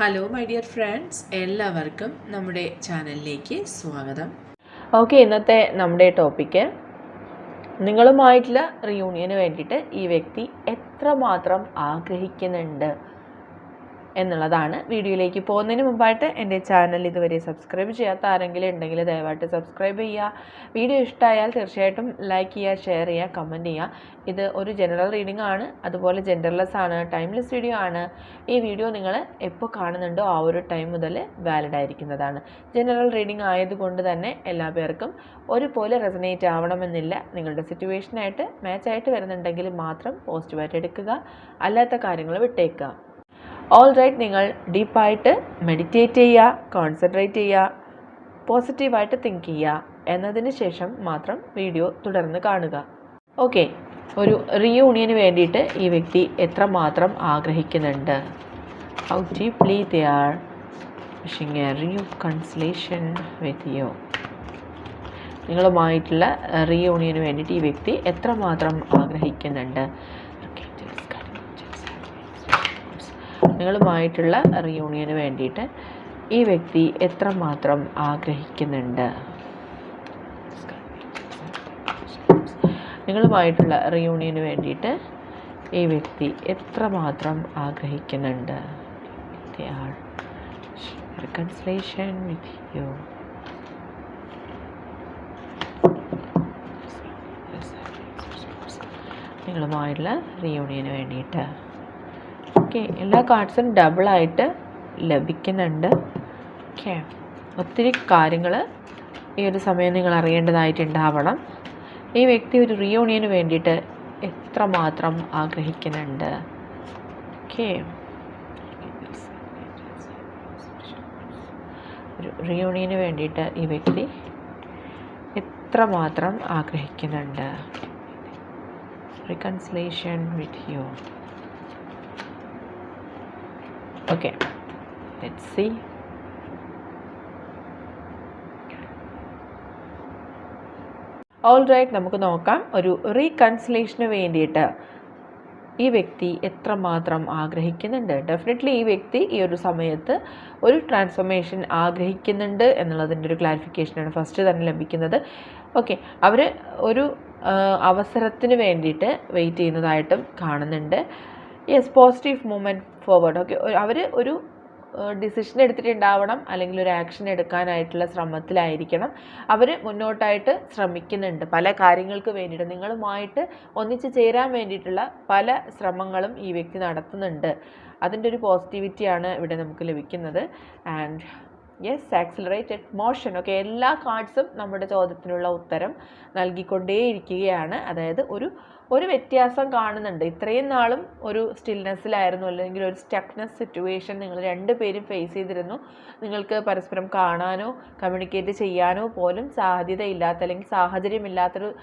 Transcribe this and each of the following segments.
Hello my dear friends എല്ലാവർക്കും നമ്മുടെ ചാനലിലേക്ക് സ്വാഗതം. ഓക്കെ ഇന്നത്തെ നമ്മുടെ ടോപ്പിക്ക് നിങ്ങളുമായിട്ടുള്ള റിയൂണിയന് വേണ്ടിയിട്ട് ഈ വ്യക്തി എത്രമാത്രം ആഗ്രഹിക്കുന്നുണ്ട്? എന്നുള്ളതാണ് വീഡിയോയിലേക്ക് പോകുന്നതിന് മുമ്പായിട്ട് എന്റെ ചാനൽ ഇതുവരെ സബ്സ്ക്രൈബ് ചെയ്യാത്ത ആരെങ്കിലും ഉണ്ടെങ്കിൽ ദയവായിട്ട് സബ്സ്ക്രൈബ് ചെയ്യുക. വീഡിയോ ഇഷ്ടമായാൽ തീർച്ചയായിട്ടും ലൈക്ക് ചെയ്യുക ഷെയർ ചെയ്യുക കമന്റ് ചെയ്യുക. ഇത് ഒരു ജനറൽ റീഡിംഗ് ആണ്. അതുപോലെ ജെൻഡർലെസ് ആണ് ടൈംലെസ് വീഡിയോ ആണ്. ഈ വീഡിയോ നിങ്ങൾ എപ്പോൾ കാണുന്നുണ്ടോ ആ ഒരു ടൈം മുതൽ വാലിഡ് ആയിരിക്കുന്നതാണ്. ജനറൽ റീഡിംഗ് ആയതുകൊണ്ട് തന്നെ എല്ലാ പേർക്കും ഒരുപോലെ റെസനേറ്റ് ആവണമെന്നില്ല. നിങ്ങളുടെ സിറ്റുവേഷനായിട്ട് മാച്ചായിട്ട് വരുന്നുണ്ടെങ്കിൽ മാത്രം പോസിറ്റീവായിട്ട് എടുക്കുക. അല്ലാത്ത കാര്യങ്ങൾ വിട്ടേക്കുക. ഓൾ റൈറ്റ് നിങ്ങൾ ഡീപ്പായിട്ട് മെഡിറ്റേറ്റ് ചെയ്യുക കോൺസെൻട്രേറ്റ് ചെയ്യുക പോസിറ്റീവായിട്ട് തിങ്ക് ചെയ്യുക എന്നതിന് ശേഷം മാത്രം വീഡിയോ തുടർന്ന് കാണുക. ഓക്കെ ഒരു റീയൂണിയന് വേണ്ടിയിട്ട് ഈ വ്യക്തി എത്രമാത്രം ആഗ്രഹിക്കുന്നുണ്ട്? How deeply they are wishing a reconciliation with you നിങ്ങളുമായിട്ടുള്ള റീയൂണിയന് വേണ്ടിയിട്ട് ഈ വ്യക്തി എത്രമാത്രം ആഗ്രഹിക്കുന്നുണ്ട്? നിങ്ങളുമായിട്ടുള്ള റിയൂണിയന് വേണ്ടിയിട്ട് ഈ വ്യക്തി എത്രമാത്രം ആഗ്രഹിക്കുന്നുണ്ട്? നിങ്ങളുമായിട്ടുള്ള റിയൂണിയന് വേണ്ടിയിട്ട് ഈ വ്യക്തി എത്രമാത്രം ആഗ്രഹിക്കുന്നുണ്ട്? റിക്കൺസിലേഷൻ വിത്ത് യു നിങ്ങളുമായിട്ടുള്ള റിയൂണിയന് വേണ്ടിയിട്ട്. ഓക്കെ എല്ലാ കാർഡ്സും ഡബിളായിട്ട് ലഭിക്കുന്നുണ്ട്. ഓക്കെ ഒത്തിരി കാര്യങ്ങൾ ഈ ഒരു സമയം നിങ്ങൾ അറിയേണ്ടതായിട്ടുണ്ടാവണം. ഈ വ്യക്തി ഒരു റിയൂണിയന് വേണ്ടിയിട്ട് എത്രമാത്രം ആഗ്രഹിക്കുന്നുണ്ട്. ഓക്കെ ഒരു റിയൂണിയന് വേണ്ടിയിട്ട് ഈ വ്യക്തി എത്രമാത്രം ആഗ്രഹിക്കുന്നുണ്ട്. Reconciliation with you okay. Let's see. All right നമുക്ക് നോക്കാം. ഒരു റീകൺസിലേഷന് വേണ്ടിയിട്ട് ഈ വ്യക്തി എത്രമാത്രം ആഗ്രഹിക്കുന്നുണ്ട്? ഡെഫിനറ്റ്ലി ഈ വ്യക്തി ഈ ഒരു സമയത്ത് ഒരു ട്രാൻസ്ഫോർമേഷൻ ആഗ്രഹിക്കുന്നുണ്ട് എന്നുള്ളതിന്റെ ഒരു ക്ലാരിഫിക്കേഷനാണ് ഫസ്റ്റ് തന്നെ ലഭിക്കുന്നത്. ഓക്കെ അവർ ഒരു അവസരത്തിന് വേണ്ടിയിട്ട് വെയിറ്റ് ചെയ്യുന്നതായിട്ടും കാണുന്നുണ്ട്. Yes positive movement forward okay അവർ ഒരു ഡിസിഷൻ എടുത്തിട്ടുണ്ടാവണം അല്ലെങ്കിൽ ഒരു ആക്ഷൻ എടുക്കാനായിട്ടുള്ള ശ്രമത്തിലായിരിക്കണം. അവർ മുന്നോട്ടായിട്ട് ശ്രമിക്കുന്നുണ്ട്. പല കാര്യങ്ങൾക്ക് വേണ്ടിയിട്ട് നിങ്ങളുമായിട്ട് ഒന്നിച്ച് ചേരാൻ വേണ്ടിയിട്ടുള്ള പല ശ്രമങ്ങളും ഈ വ്യക്തി നടത്തുന്നുണ്ട്. അതിന്റെ ഒരു പോസിറ്റിവിറ്റിയാണ് ഇവിടെ നമുക്ക് ലഭിക്കുന്നത്. And yes accelerated motion okay എല്ലാ കാർഡ്സും നമ്മുടെ ചോദ്യത്തിനുള്ള ഉത്തരം നൽകിക്കൊണ്ടേയിരിക്കുകയാണ്. അതായത് ഒരു ഒരു വ്യത്യാസം കാണുന്നുണ്ട്. ഇത്രയും നാളും ഒരു സ്റ്റിൽനെസ്സിലായിരുന്നു അല്ലെങ്കിൽ ഒരു സ്റ്റക്നെസ് സിറ്റുവേഷൻ നിങ്ങൾ രണ്ടുപേരും ഫേസ് ചെയ്തിരുന്നു. നിങ്ങൾക്ക് പരസ്പരം കാണാനോ കമ്മ്യൂണിക്കേറ്റ് ചെയ്യാനോ പോലും സാധ്യതയില്ലാത്ത അല്ലെങ്കിൽ സാഹചര്യമില്ലാത്തൊരു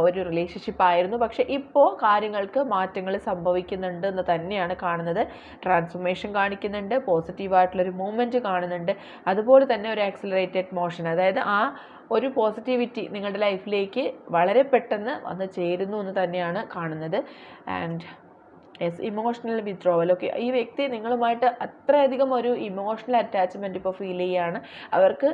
ഒരു റിലേഷൻഷിപ്പ് ആയിരുന്നു. പക്ഷേ ഇപ്പോൾ കാര്യങ്ങൾക്ക് മാറ്റങ്ങൾ സംഭവിക്കുന്നുണ്ട് എന്ന് തന്നെയാണ് കാണുന്നത്. ട്രാൻസ്ഫോർമേഷൻ കാണിക്കുന്നുണ്ട്. പോസിറ്റീവായിട്ടുള്ളൊരു മൂവ്മെന്റ് കാണുന്നുണ്ട്. അതുപോലെ തന്നെ ഒരു ആക്സിലറേറ്റഡ് മോഷൻ അതായത് ആ ഒരു പോസിറ്റിവിറ്റി നിങ്ങളുടെ ലൈഫിലേക്ക് വളരെ പെട്ടെന്ന് വന്ന് ചേരുന്നു എന്ന് തന്നെയാണ് കാണുന്നത്. And yes emotional withdrawal okay ഈ വ്യക്തി നിങ്ങളുമായിട്ട് അത്രയധികം ഒരു ഇമോഷണൽ അറ്റാച്ച്മെന്റ് ഇപ്പോൾ ഫീൽ ചെയ്യുകയാണ് അവർക്ക്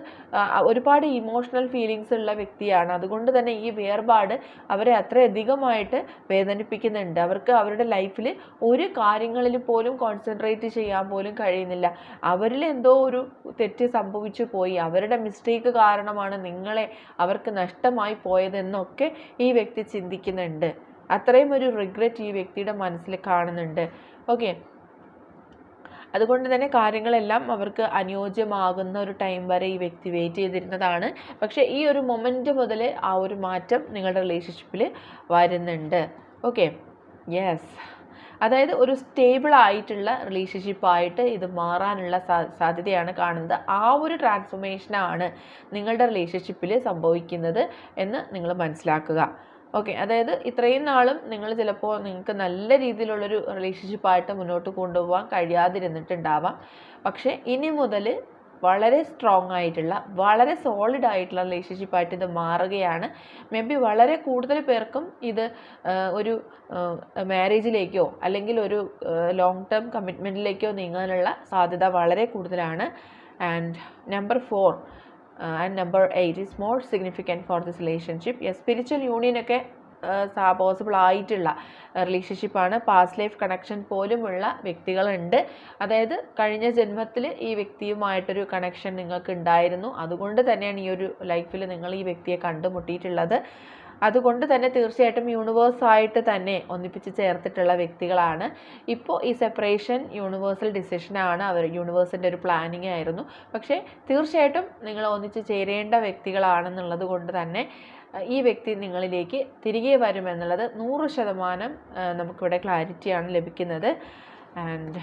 ഒരുപാട് ഇമോഷണൽ ഫീലിങ്സ് ഉള്ള വ്യക്തിയാണ്. അതുകൊണ്ട് തന്നെ ഈ വേർപാട് അവരെ അത്രയധികമായിട്ട് വേദനിപ്പിക്കുന്നുണ്ട്. അവർക്ക് അവരുടെ ലൈഫിൽ ഒരു കാര്യങ്ങളിൽ പോലും കോൺസെൻട്രേറ്റ് ചെയ്യാൻ പോലും കഴിയുന്നില്ല. അവരിൽ എന്തോ ഒരു തെറ്റ് സംഭവിച്ചു പോയി. അവരുടെ മിസ്റ്റേക്ക് കാരണമാണ് നിങ്ങളെ അവർക്ക് നഷ്ടമായി പോയതെന്നൊക്കെ ഈ വ്യക്തി ചിന്തിക്കുന്നുണ്ട്. അത്രയും ഒരു റിഗ്രറ്റ് ഈ വ്യക്തിയുടെ മനസ്സിൽ കാണുന്നുണ്ട്. ഓക്കെ അതുകൊണ്ട് തന്നെ കാര്യങ്ങളെല്ലാം അവർക്ക് അനുയോജ്യമാകുന്ന ഒരു ടൈം വരെ ഈ വ്യക്തി വെയിറ്റ് ചെയ്തിരുന്നതാണ്. പക്ഷേ ഈ ഒരു മൊമെന്റ് മുതൽ ആ ഒരു മാറ്റം നിങ്ങളുടെ റിലേഷൻഷിപ്പിൽ വരുന്നുണ്ട്. ഓക്കെ യെസ് അതായത് ഒരു സ്റ്റേബിൾ ആയിട്ടുള്ള റിലേഷൻഷിപ്പായിട്ട് ഇത് മാറാനുള്ള സാധ്യതയാണ് കാണുന്നത്. ആ ഒരു ട്രാൻസ്ഫോർമേഷനാണ് നിങ്ങളുടെ റിലേഷൻഷിപ്പിൽ സംഭവിക്കുന്നത് എന്ന് നിങ്ങൾ മനസ്സിലാക്കുക. ഓക്കെ അതായത് ഇത്രയും നാളും നിങ്ങൾ ചിലപ്പോൾ നിങ്ങൾക്ക് നല്ല രീതിയിലുള്ളൊരു റിലേഷൻഷിപ്പായിട്ട് മുന്നോട്ട് കൊണ്ടുപോകാൻ കഴിയാതിരുന്നിട്ടുണ്ടാവാം. പക്ഷേ ഇനി മുതൽ വളരെ സ്ട്രോങ് ആയിട്ടുള്ള വളരെ സോളിഡ് ആയിട്ടുള്ള റിലേഷൻഷിപ്പായിട്ട് ഇത് മാറുകയാണ്. മേ ബി വളരെ കൂടുതൽ പേർക്കും ഇത് ഒരു മാരേജിലേക്കോ അല്ലെങ്കിൽ ഒരു ലോങ് ടേം കമ്മിറ്റ്മെന്റിലേക്കോ നീങ്ങാനുള്ള സാധ്യത വളരെ കൂടുതലാണ്. And number four and number eight is more significant for this relationship yes spiritual യൂണിയനൊക്കെ possible ആയിട്ടുള്ള റിലേഷൻഷിപ്പാണ് പാസ്റ്റ് ലൈഫ് കണക്ഷൻ പോലുമുള്ള വ്യക്തികളുണ്ട്. അതായത് കഴിഞ്ഞ ജന്മത്തിൽ ഈ വ്യക്തിയുമായിട്ടൊരു കണക്ഷൻ നിങ്ങൾക്ക് ഉണ്ടായിരുന്നു അതുകൊണ്ട് തന്നെയാണ് ഈ ഒരു ലൈഫിൽ നിങ്ങൾ ഈ വ്യക്തിയെ കണ്ടുമുട്ടിയിട്ടുള്ളത്. അതുകൊണ്ട് തന്നെ തീർച്ചയായിട്ടും യൂണിവേഴ്സായിട്ട് തന്നെ ഒന്നിപ്പിച്ച് ചേർത്തിട്ടുള്ള വ്യക്തികളാണ്. ഇപ്പോൾ ഈ സെപ്പറേഷൻ യൂണിവേഴ്സൽ ഡിസിഷനാണ് അവർ യൂണിവേഴ്സിന്റെ ഒരു പ്ലാനിങ് ആയിരുന്നു. പക്ഷേ തീർച്ചയായിട്ടും നിങ്ങൾ ഒന്നിച്ച് ചേരേണ്ട വ്യക്തികളാണെന്നുള്ളത് കൊണ്ട് തന്നെ ഈ വ്യക്തി നിങ്ങളിലേക്ക് തിരികെ വരുമെന്നുള്ളത് നൂറ് ശതമാനം നമുക്കിവിടെ ക്ലാരിറ്റിയാണ് ലഭിക്കുന്നത്. ആൻഡ്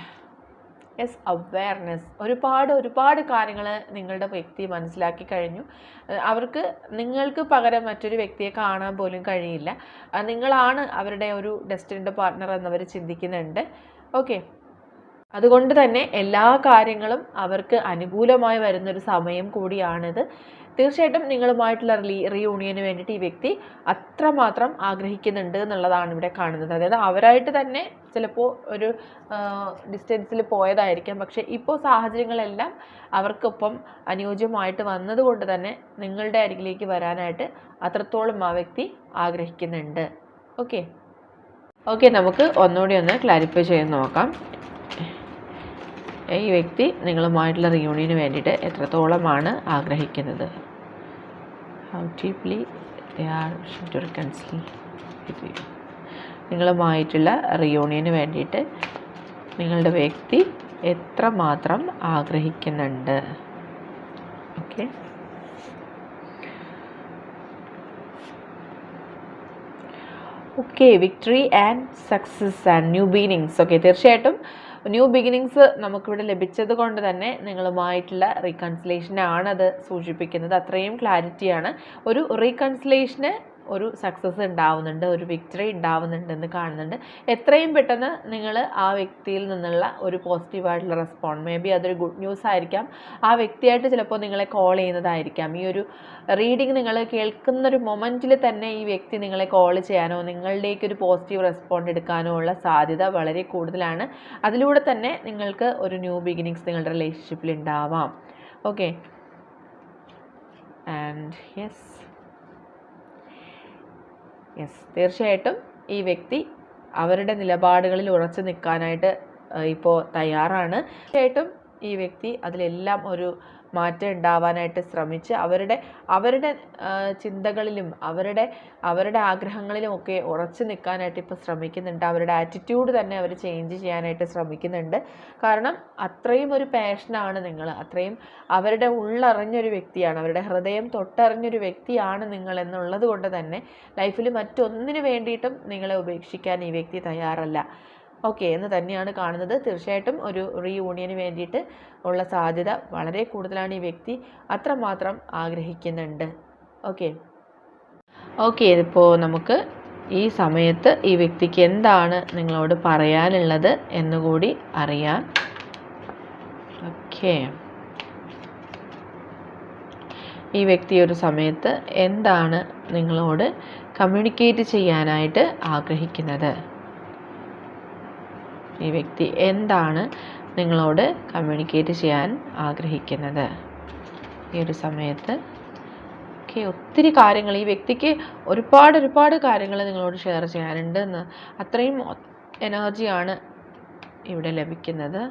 യെസ് അവെയർനെസ് ഒരുപാട് ഒരുപാട് കാര്യങ്ങൾ നിങ്ങളുടെ വ്യക്തി മനസ്സിലാക്കി കഴിഞ്ഞു. അവർക്ക് നിങ്ങൾക്ക് പകരം മറ്റൊരു വ്യക്തിയെ കാണാൻ പോലും കഴിയില്ല. നിങ്ങളാണ് അവരുടെ ഒരു ഡെസ്റ്റിന്റെ പാർട്ട്ണർ എന്നവർ ചിന്തിക്കുന്നുണ്ട്. ഓക്കെ അതുകൊണ്ട് തന്നെ എല്ലാ കാര്യങ്ങളും അവർക്ക് അനുകൂലമായി വരുന്നൊരു സമയം കൂടിയാണിത്. തീർച്ചയായിട്ടും നിങ്ങളുമായിട്ടുള്ള റീ റീയൂണിയന് വേണ്ടിയിട്ട് ഈ വ്യക്തി അത്രമാത്രം ആഗ്രഹിക്കുന്നുണ്ട് എന്നുള്ളതാണ് ഇവിടെ കാണുന്നത്. അതായത് അവരായിട്ട് തന്നെ ചിലപ്പോൾ ഒരു ഡിസ്റ്റൻസിൽ പോയതായിരിക്കാം. പക്ഷേ ഇപ്പോൾ സാഹചര്യങ്ങളെല്ലാം അവർക്കൊപ്പം അനുയോജ്യമായിട്ട് വന്നതുകൊണ്ട് തന്നെ നിങ്ങളുടെ അരികിലേക്ക് വരാനായിട്ട് അത്രത്തോളം ആ വ്യക്തി ആഗ്രഹിക്കുന്നുണ്ട്. ഓക്കെ. ഓക്കെ നമുക്ക് ഒന്നുകൂടി ഒന്ന് ക്ലാരിഫൈ ചെയ്ത് നോക്കാം. ഈ വ്യക്തി നിങ്ങളുമായിട്ടുള്ള റിയൂണിയന് വേണ്ടിയിട്ട് എത്രത്തോളമാണ് ആഗ്രഹിക്കുന്നത്? How deeply they are to reconcile with you നിങ്ങളുമായിട്ടുള്ള റിയൂണിയന് വേണ്ടിയിട്ട് നിങ്ങളുടെ വ്യക്തി എത്ര മാത്രം ആഗ്രഹിക്കുന്നുണ്ട്? Okay okay victory and success and new beginnings okay തീർച്ചയായിട്ടും ന്യൂ ബിഗിനിങ്സ് നമുക്കിവിടെ ലഭിച്ചത് കൊണ്ട് തന്നെ നിങ്ങളുമായിട്ടുള്ള റീകൺസിലേഷനാണ് അത് സൂചിപ്പിക്കുന്നത്. അത്രയും ക്ലാരിറ്റിയാണ് ഒരു റീകൺസിലേഷന് ഒരു സക്സസ് ഉണ്ടാവുന്നുണ്ട് ഒരു വിക്ടറി ഉണ്ടാവുന്നുണ്ടെന്ന് കാണുന്നുണ്ട്. എത്രയും പെട്ടെന്ന് നിങ്ങൾ ആ വ്യക്തിയിൽ നിന്നുള്ള ഒരു പോസിറ്റീവായിട്ടുള്ള റെസ്പോണ്ട് മേ ബി അതൊരു ഗുഡ് ന്യൂസ് ആയിരിക്കാം. ആ വ്യക്തിയായിട്ട് ചിലപ്പോൾ നിങ്ങളെ കോൾ ചെയ്യുന്നതായിരിക്കാം. ഈ ഒരു റീഡിങ് നിങ്ങൾ കേൾക്കുന്ന ഒരു മൊമെന്റിൽ തന്നെ ഈ വ്യക്തി നിങ്ങളെ കോൾ ചെയ്യാനോ നിങ്ങളുടേക്ക് ഒരു പോസിറ്റീവ് റെസ്പോണ്ട് എടുക്കാനോ ഉള്ള സാധ്യത വളരെ കൂടുതലാണ്. അതിലൂടെ തന്നെ നിങ്ങൾക്ക് ഒരു ന്യൂ ബിഗിനിങ്സ് നിങ്ങളുടെ റിലേഷൻഷിപ്പിൽ ഉണ്ടാവാം. ഓക്കെ ആൻഡ് യെസ് യെസ് തീർച്ചയായിട്ടും ഈ വ്യക്തി അവരുടെ നിലപാടുകളിൽ ഉറച്ചു നിൽക്കാനായിട്ട് ഇപ്പോൾ തയ്യാറാണ്. തീർച്ചയായിട്ടും ഈ വ്യക്തി അതിലെല്ലാം ഒരു മാറ്റം ഉണ്ടാവാനായിട്ട് ശ്രമിച്ച് അവരുടെ അവരുടെ ചിന്തകളിലും അവരുടെ അവരുടെ ആഗ്രഹങ്ങളിലും ഒക്കെ ഉറച്ചു നിൽക്കാനായിട്ട് ഇപ്പോൾ ശ്രമിക്കുന്നുണ്ട്. അവരുടെ ആറ്റിറ്റ്യൂഡ് തന്നെ അവർ ചേഞ്ച് ചെയ്യാനായിട്ട് ശ്രമിക്കുന്നുണ്ട്. കാരണം അത്രയും ഒരു പാഷനാണ് നിങ്ങൾ. അത്രയും അവരുടെ ഉള്ളറിഞ്ഞൊരു വ്യക്തിയാണ്. അവരുടെ ഹൃദയം തൊട്ടറിഞ്ഞൊരു വ്യക്തിയാണ് നിങ്ങൾ എന്നുള്ളത് കൊണ്ട് തന്നെ ലൈഫിൽ മറ്റൊന്നിനു വേണ്ടിയിട്ടും നിങ്ങളെ ഉപേക്ഷിക്കാൻ ഈ വ്യക്തി തയ്യാറല്ല. ഓക്കെ എന്ന് തന്നെയാണ് കാണുന്നത്. തീർച്ചയായിട്ടും ഒരു റീയൂണിയന് വേണ്ടിയിട്ട് ഉള്ള സാധ്യത വളരെ കൂടുതലാണ് ഈ വ്യക്തി അത്രമാത്രം ആഗ്രഹിക്കുന്നുണ്ട്. ഓക്കെ ഓക്കെ ഇതിപ്പോൾ നമുക്ക് ഈ സമയത്ത് ഈ വ്യക്തിക്ക് എന്താണ് നിങ്ങളോട് പറയാനുള്ളത് എന്നുകൂടി അറിയാം. ഓക്കെ ഈ വ്യക്തി ഒരു സമയത്ത് എന്താണ് നിങ്ങളോട് കമ്മ്യൂണിക്കേറ്റ് ചെയ്യാനായിട്ട് ആഗ്രഹിക്കുന്നത്? ഈ വ്യക്തി എന്താണ് നിങ്ങളോട് കമ്മ്യൂണിക്കേറ്റ് ചെയ്യാൻ ആഗ്രഹിക്കുന്നത്? ഈ ഒരു സമയത്ത് ഓക്കെ ഒത്തിരി കാര്യങ്ങൾ ഈ വ്യക്തിക്ക് ഒരുപാട് ഒരുപാട് കാര്യങ്ങൾ നിങ്ങളോട് ഷെയർ ചെയ്യാനുണ്ട് എന്ന് അത്രയും എനർജിയാണ് ഇവിടെ ലഭിക്കുന്നത്.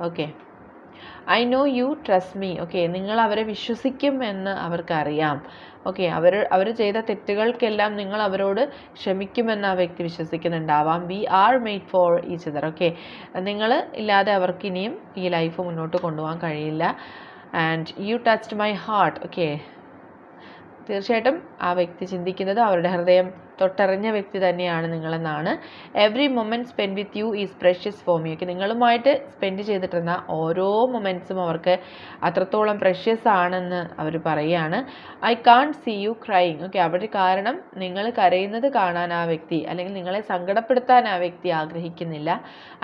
Okay I know you trust me okay നിങ്ങൾ അവരെ വിശ്വസിക്കും എന്ന് അവർക്കറിയാം. ഓക്കെ അവർ അവർ ചെയ്ത തെറ്റുകൾക്കെല്ലാം നിങ്ങൾ അവരോട് ക്ഷമിക്കുമെന്ന് ആ വ്യക്തി വിശ്വസിക്കുന്നുണ്ടാവാം. We are made for each other okay നിങ്ങൾ ഇല്ലാതെ അവർക്ക് ഇനിയും ഈ ലൈഫ് മുന്നോട്ട് കൊണ്ടുപോകാൻ കഴിയില്ല. And you touched my heart okay തീർച്ചയായിട്ടും ആ വ്യക്തി ചിന്തിക്കുന്നത് അവരുടെ ഹൃദയം തൊട്ടറിഞ്ഞ വ്യക്തി തന്നെയാണ് നിങ്ങളെന്നാണ്. Every moment spend with you is precious for me okay നിങ്ങളുമായിട്ട് സ്പെൻഡ് ചെയ്തിട്ടുന്ന ഓരോ മൊമെന്റ്സും അവർക്ക് അത്രത്തോളം പ്രഷ്യസ് ആണെന്ന് അവർ പറയുകയാണ്. I can see you crying okay അവിടെ കാരണം നിങ്ങൾ കരയുന്നത് കാണാൻ ആ വ്യക്തി അല്ലെങ്കിൽ നിങ്ങളെ സങ്കടപ്പെടുത്താൻ ആ വ്യക്തി ആഗ്രഹിക്കുന്നില്ല.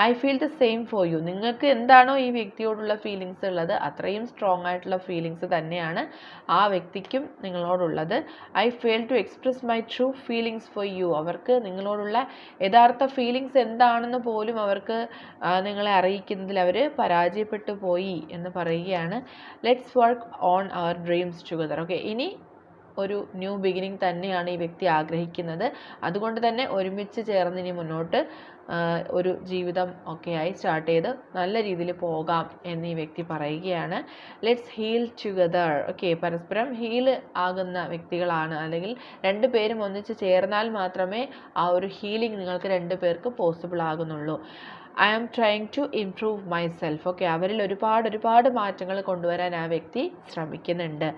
I feel the same for you നിങ്ങൾക്ക് എന്താണോ ഈ വ്യക്തിയോടുള്ള ഫീലിങ്സ് ഉള്ളത് അത്രയും സ്ട്രോങ് ആയിട്ടുള്ള ഫീലിങ്സ് തന്നെയാണ് ആ വ്യക്തിക്കും നിങ്ങളോടുള്ളത്. I fail to express my true feelings for you അവർക്ക് നിങ്ങളോടുള്ള യഥാർത്ഥ ഫീലിങ്സ് എന്താണെന്ന് പോലും അവർക്ക് നിങ്ങളെ അറിയിക്കുന്നതിൽ അവർ പരാജയപ്പെട്ടു പോയി എന്ന് പറയുകയാണ്. Let's work on our dreams together okay ഇനി ഒരു ന്യൂ ബിഗിനിങ് തന്നെയാണ് ഈ വ്യക്തി ആഗ്രഹിക്കുന്നത്. അതുകൊണ്ട് തന്നെ ഒരുമിച്ച് ചേർന്ന് ഇനി മുന്നോട്ട് ഒരു ജീവിതം ഒക്കെയായി സ്റ്റാർട്ട് ചെയ്ത് നല്ല രീതിയിൽ പോകാം എന്ന് ഈ വ്യക്തി പറയുകയാണ്. ലെറ്റ്സ് ഹീൽ ടുഗദർ ഓക്കെ പരസ്പരം ഹീൽ ആകുന്ന വ്യക്തികളാണ്. അല്ലെങ്കിൽ രണ്ട് പേരും ഒന്നിച്ച് ചേർന്നാൽ മാത്രമേ ആ ഒരു ഹീലിംഗ് നിങ്ങൾക്ക് രണ്ട് പേർക്ക് possible ആകുന്നുള്ളൂ. I am trying to improve myself okay അവരിൽ ഒരുപാട് ഒരുപാട് മാറ്റങ്ങൾ കൊണ്ടുവരാൻ ആ വ്യക്തി ശ്രമിക്കുന്നുണ്ട്.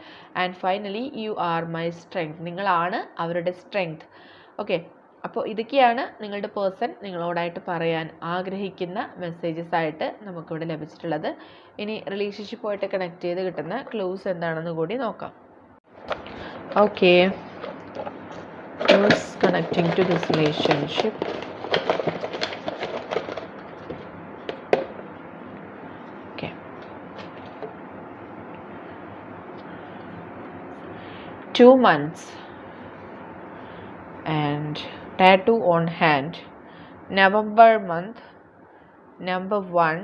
And finally you are my strength നിങ്ങളാണ് അവരുടെ സ്ട്രെങ്ത് ഓക്കെ അപ്പോൾ ഇതൊക്കെയാണ് നിങ്ങളുടെ പേഴ്സൺ നിങ്ങളോടായിട്ട് പറയാൻ ആഗ്രഹിക്കുന്ന മെസ്സേജസ് ആയിട്ട് നമുക്കിവിടെ ലഭിച്ചിട്ടുള്ളത്. ഇനി റിലേഷൻഷിപ്പുമായിട്ട് കണക്ട് ചെയ്ത് കിട്ടുന്ന ക്ലൂസ് എന്താണെന്ന് കൂടി നോക്കാം. Okay clues connecting to this relationship Two months and tattoo on hand. November month. Number one.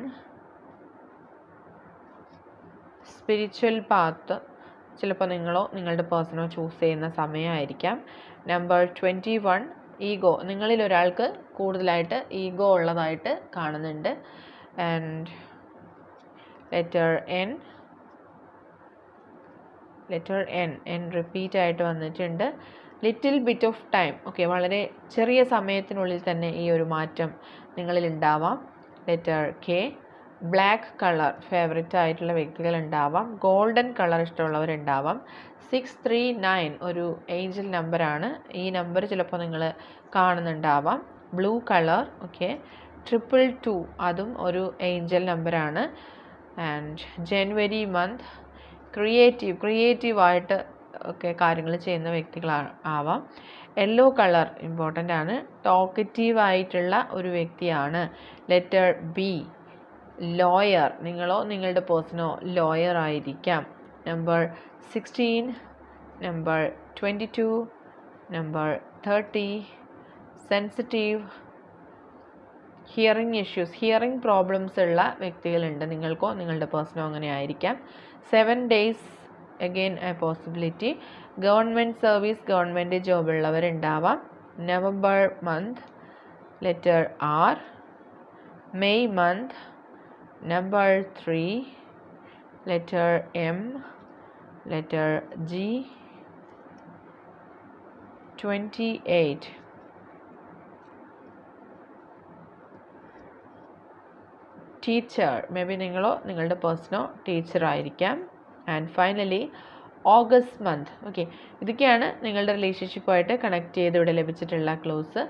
Spiritual path ചിലപ്പോൾ നിങ്ങളോ നിങ്ങളുടെ പേഴ്സണോ ചൂസ് ചെയ്യുന്ന സമയമായിരിക്കാം നമ്പർ ട്വന്റി വൺ ഈഗോ നിങ്ങളിൽ ഒരാൾക്ക് കൂടുതലായിട്ട് ഈഗോ ഉള്ളതായിട്ട് കാണുന്നുണ്ട് and letter N letter N N repeat ആയിട്ട് വന്നിട്ടുണ്ട്. Little bit of time okay വളരെ ചെറിയ സമയത്തിനുള്ളിൽ തന്നെ ഈ ഒരു മാറ്റം നിങ്ങളിൽ ഉണ്ടാവാം. Letter K black colour favourite ആയിട്ടുള്ള വ്യക്തികൾ ഉണ്ടാവാം. ഗോൾഡൻ കളർ ഇഷ്ടമുള്ളവരുണ്ടാവാം. സിക്സ് ത്രീ നയൻ ഒരു ഏഞ്ചൽ നമ്പറാണ് ഈ നമ്പർ ചിലപ്പോൾ നിങ്ങൾ കാണുന്നുണ്ടാവാം. Blue colour okay triple two അതും ഒരു ഏഞ്ചൽ നമ്പറാണ് ആൻഡ് ജനുവരി മന്ത് ക്രിയേറ്റീവ് ക്രിയേറ്റീവായിട്ട് ഒക്കെ കാര്യങ്ങൾ ചെയ്യുന്ന വ്യക്തികളാ ആവാം. യെല്ലോ കളർ ഇമ്പോർട്ടന്റ് ആണ്. ടോക്കറ്റീവ് ആയിട്ടുള്ള ഒരു വ്യക്തിയാണ്. ലെറ്റർ ബി ലോയർ നിങ്ങളോ നിങ്ങളുടെ പേഴ്സണോ ലോയർ ആയിരിക്കാം. Number sixteen number twenty two number thirty sensitive hearing issues hearing problems ഉള്ള വ്യക്തികളുണ്ട്. നിങ്ങൾക്കോ നിങ്ങളുടെ പേഴ്സണോ അങ്ങനെ ആയിരിക്കാം. Seven days again possibility government service government job ഉള്ളവരുണ്ടാവാം. November month letter R May month number three letter M letter G twenty eight teacher maybe നിങ്ങളോ നിങ്ങളുടെ പേഴ്സണോ ടീച്ചർ ആയിരിക്കാം. And finally August month okay ഇതൊക്കെയാണ് നിങ്ങളുടെ റിലേഷൻഷിപ്പുമായിട്ട് കണക്ട് ചെയ്ത് ഇവിടെ ലഭിച്ചിട്ടുള്ള clues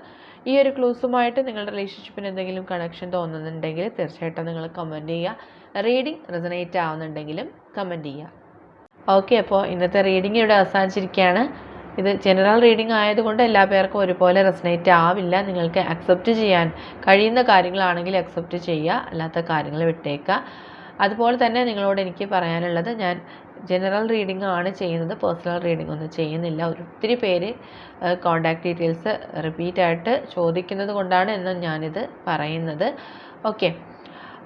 ഈ ഒരു ക്ലൂസുമായിട്ട് നിങ്ങളുടെ റിലേഷൻഷിപ്പിന് എന്തെങ്കിലും കണക്ഷൻ തോന്നുന്നുണ്ടെങ്കിൽ തീർച്ചയായിട്ടും നിങ്ങൾ കമന്റ് ചെയ്യുക. റീഡിംഗ് റെസനേറ്റ് ആവുന്നുണ്ടെങ്കിലും കമന്റ് ചെയ്യുക. ഓക്കെ അപ്പോൾ ഇന്നത്തെ റീഡിംഗ് ഇവിടെ അവസാനിച്ചിരിക്കുകയാണ്. ഇത് ജനറൽ റീഡിംഗ് ആയതുകൊണ്ട് എല്ലാ പേർക്കും ഒരുപോലെ റെസനേറ്റ് ആവില്ല. നിങ്ങൾക്ക് അക്സെപ്റ്റ് ചെയ്യാൻ കഴിയുന്ന കാര്യങ്ങളാണെങ്കിൽ അക്സെപ്റ്റ് ചെയ്യുക അല്ലാത്ത കാര്യങ്ങൾ വിട്ടേക്കുക. അതുപോലെ തന്നെ നിങ്ങളോട് എനിക്ക് പറയാനുള്ളത് ഞാൻ ജനറൽ റീഡിംഗ് ആണ് ചെയ്യുന്നത്. പേഴ്സണൽ റീഡിംഗ് ഒന്നും ചെയ്യുന്നില്ല. ഒത്തിരി പേര് കോണ്ടാക്ട് ഡീറ്റെയിൽസ് റിപ്പീറ്റായിട്ട് ചോദിക്കുന്നത് കൊണ്ടാണ് എന്നും ഞാനിത് പറയുന്നത്. ഓക്കെ